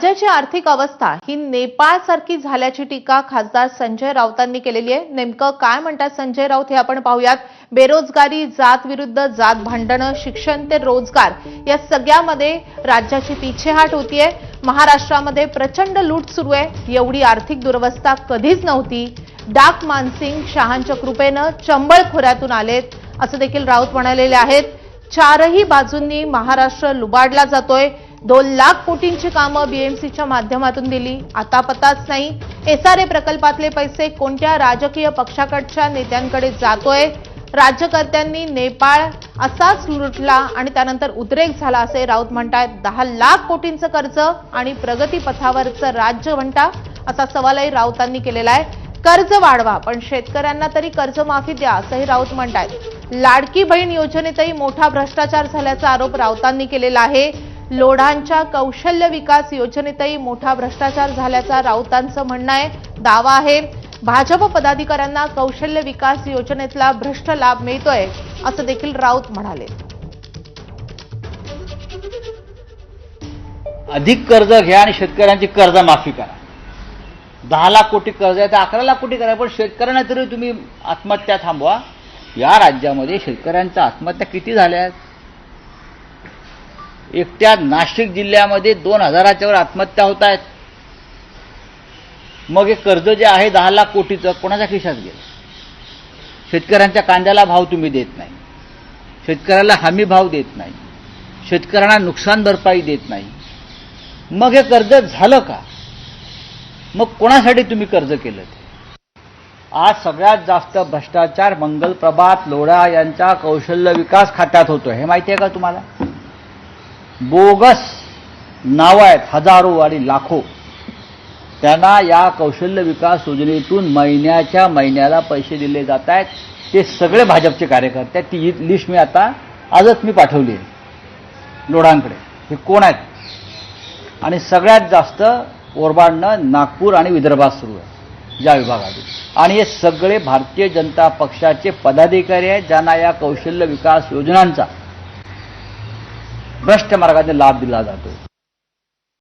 राज्याची आर्थिक अवस्था ही नेपाळसारखी झाल्याची टीका खासदार संजय राऊतांनी केलेली आहे. नेमकं काय म्हणतात संजय राऊत हे आपण पाहूयात. बेरोजगारी जात विरुद्ध जात भांडणं शिक्षण ते रोजगार या सगळ्यामध्ये राज्याची पिछेहाट होतीये. महाराष्ट्रामध्ये प्रचंड लूट सुरू आहे. एवढी आर्थिक दुरवस्था कधीच नव्हती. डाक मानसिंग शहांच्या कृपेनं चंबळ खोऱ्यातून आलेत असं देखील राऊत म्हणालेले आहेत. चारही बाजूंनी महाराष्ट्र लुबाडला जातोय. दोन लाख कोटींची कामं बीएमसीच्या माध्यमातून दिली. आता पताच नाही एसआरए प्रकल्पातले पैसे कोणत्या राजकीय पक्षाकडच्या नेत्यांकडे जातोय? राज्यकर्त्यांनी नेपाळ असाच लुटला आणि त्यानंतर उद्रेक झाला असे राऊत म्हणतायत दहा लाख कोटींचं कर्ज आणि प्रगतीपथावरचं राज्य म्हणता असा सवालही राऊतांनी केलेला आहे. कर्ज वाढवा पण शेतकऱ्यांना तरी कर्जमाफी द्या असंही राऊत म्हणतायत. लाडकी बहीण योजनेतही मोठा भ्रष्टाचार झाल्याचा आरोप राऊतांनी केलेला आहे. लोढांच्या कौशल्य विकास योजनेतही मोठा भ्रष्टाचार झाल्याचा राऊतांचं म्हणणं आहे. दावा आहे भाजप पदाधिकाऱ्यांना कौशल्य विकास योजनेतला भ्रष्ट लाभ मिळतोय असं देखील राऊत म्हणाले. अधिक कर्ज घ्या आणि शेतकऱ्यांची कर्जमाफी करा. दहा लाख कोटी कर्ज आहे तर अकरा लाख कोटी करा पण शेतकऱ्यांना तरी तुम्ही आत्महत्या थांबवा. या राज्यामध्ये शेतकऱ्यांच्या आत्महत्या किती झाल्या आहेत? एकट्या नाशिक जिल्ह्यामध्ये दोन हजाराच्या वर आत्महत्या होत आहेत. मग हे कर्ज जे आहे दहा लाख कोटीचं कोणाच्या खिशात गेलं? शेतकऱ्यांच्या कांद्याला भाव तुम्ही देत नाही. शेतकऱ्याला हमी भाव देत नाही. शेतकऱ्यांना नुकसान भरपाई देत नाही. मग हे कर्ज झालं का? मग कोणासाठी तुम्ही कर्ज केलं ते? आज सगळ्यात जास्त भ्रष्टाचार मंगल प्रभात लोढा यांच्या कौशल्य विकास खात्यात होतो. हे माहिती आहे का तुम्हाला? बोगस नावं आहेत हजारो आणि लाखो. त्यांना या कौशल्य विकास योजनेतून महिन्याच्या महिन्याला पैसे दिले जात आहेत ते सगळे भाजपचे कार्यकर्ते आहेत. ती लिस्ट मी आता आजच मी पाठवली आहे. लोढांकडे हे कोण आहेत? आणि सगळ्यात जास्त ओरबाडणं नागपूर आणि विदर्भात सुरू आहे. या विभागात आणि हे सगळे भारतीय जनता पक्षाचे पदाधिकारी आहेत ज्यांना या कौशल्य विकास योजनांचा भ्रष्ट मार्गाने लाभ दिला जातो.